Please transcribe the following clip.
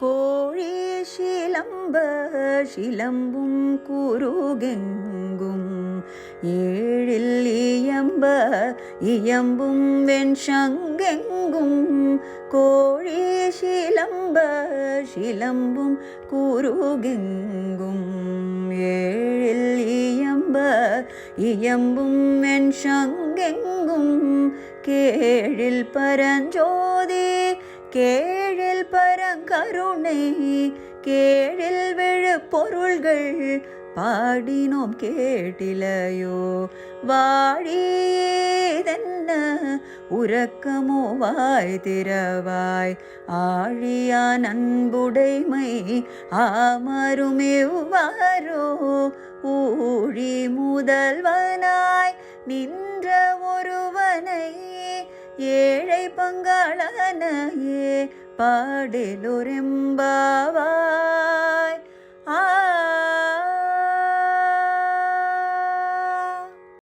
കോഴി ശിലമ്പ ശിലമ്പും കുരുകെങ്കും. ഏഴിൽ ഇയമ്പ ഇയമ്പും വെൺശങ്കെങ്കും. കോഴേ ശിലമ്പ ശിലമ്പും കുരുകെങ്കും. ഏഴിൽ ഇയമ്പ ഇയമ്പും വെൺശങ്കെങ്കും. കേഴിൽ പരഞ്ചോതി കേഴിൽ கருணை. கேழில் விழு பொருள்கள் பாடினோம் கேட்டிலையோ. வாழியதென்ன உறக்கமோ வாய் திறவாய். ஆழியான் அன்புடைமை ஆமருமெவ்வாரோ ஊழி முதல்வனாய் நின் ஏழை பங்காளனையே பாடலொரெம்பாவா